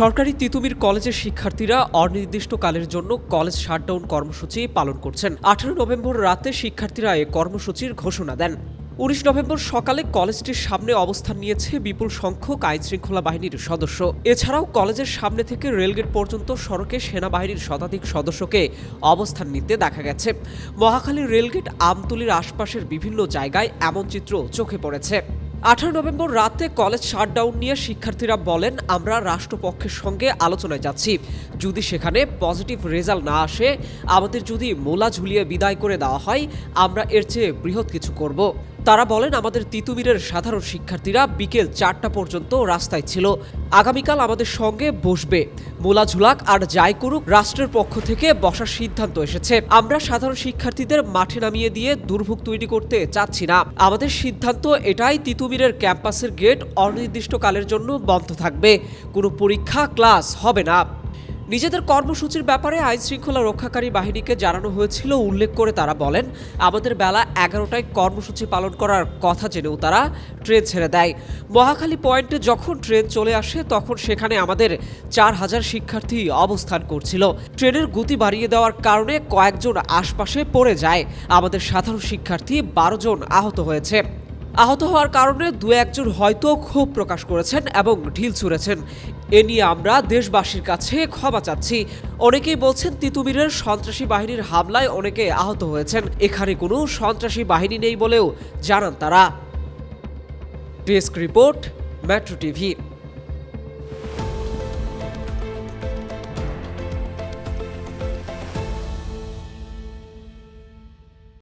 সরকারি তিতুমির কলেজের শিক্ষার্থীরা অনির্দিষ্টকালের জন্য কলেজ শাটডাউন কর্মসূচি পালন করছেন। আঠারো নভেম্বর রাতে শিক্ষার্থীরা এ কর্মসূচির ঘোষণা দেন। উনিশ নভেম্বর সকালে কলেজটির সামনে অবস্থান নিয়েছে বিপুল সংখ্যক আইন শৃঙ্খলা বাহিনীর সদস্য। এছাড়াও কলেজের সামনে থেকে রেলগেট পর্যন্ত সড়কে সেনাবাহিনীর শতাধিক সদস্যকে অবস্থান নিতে দেখা গেছে। মহাখালী রেলগেট আমতলির আশপাশের বিভিন্ন জায়গায় এমন চিত্র চোখে পড়েছে। আঠারো নভেম্বর রাতে কলেজ শাটডাউন নিয়ে শিক্ষার্থীরা বলেন, আমরা রাষ্ট্রপক্ষের সঙ্গে আলোচনায় যাচ্ছি। যদি সেখানে পজিটিভ রেজাল্ট না আসে, আমাদের যদি মোলা ঝুলিয়ে বিদায় করে দেওয়া হয়, আমরা এর চেয়ে বৃহৎ কিছু করব। তারা বলেন, আমাদের তিতুমিরের সাধারণ শিক্ষার্থীরা বিকেল চারটা পর্যন্ত রাস্তায় ছিল। আগামীকাল আমাদের সঙ্গে বসবে। মোলা ঝুলাক আর যাই করুক, রাষ্ট্রের পক্ষ থেকে বসার সিদ্ধান্ত এসেছে। আমরা সাধারণ শিক্ষার্থীদের মাঠে নামিয়ে দিয়ে দুর্ভোগ তৈরি করতে চাচ্ছি না। আমাদের সিদ্ধান্ত এটাই তিতুমিরের ক্যাম্পাসের গেট অনির্দিষ্টকালের জন্য বন্ধ থাকবে। কোনো পরীক্ষা, ক্লাস হবে না। নিজেদের কর্মসূচির ব্যাপারে আইন শৃঙ্খলা রক্ষাকারী বাহিনীকে জানানো হয়েছিল, উল্লেখ করে তারা বলেন, আমাদের বেলা এগারোটায় কর্মসূচি পালন করার কথা জেনেও তারা ট্রেন ছেড়ে দেয়। মহাখালী পয়েন্টে যখন ট্রেন চলে আসে, তখন সেখানে আমাদের চার হাজার শিক্ষার্থী অবস্থান করছিল। ট্রেনের গতি বাড়িয়ে দেওয়ার কারণে কয়েকজন আশপাশে পড়ে যায়। আমাদের সাধারণ শিক্ষার্থী বারো জন আহত হয়েছে। আহত হওয়ার কারণে দু একজন হয়তো ক্ষোভ প্রকাশ করেছেন এবং ঢিল ছুঁড়েছেন। এ নিয়ে আমরা দেশবাসীর কাছে ক্ষমা চাচ্ছি। অনেকেই বলছেন তিতুমিরের সন্ত্রাসী বাহিনীর হামলায় অনেকে আহত হয়েছেন। এখানে কোনো সন্ত্রাসী বাহিনী নেই বলেও জানান তারা। Desk report, metro TV.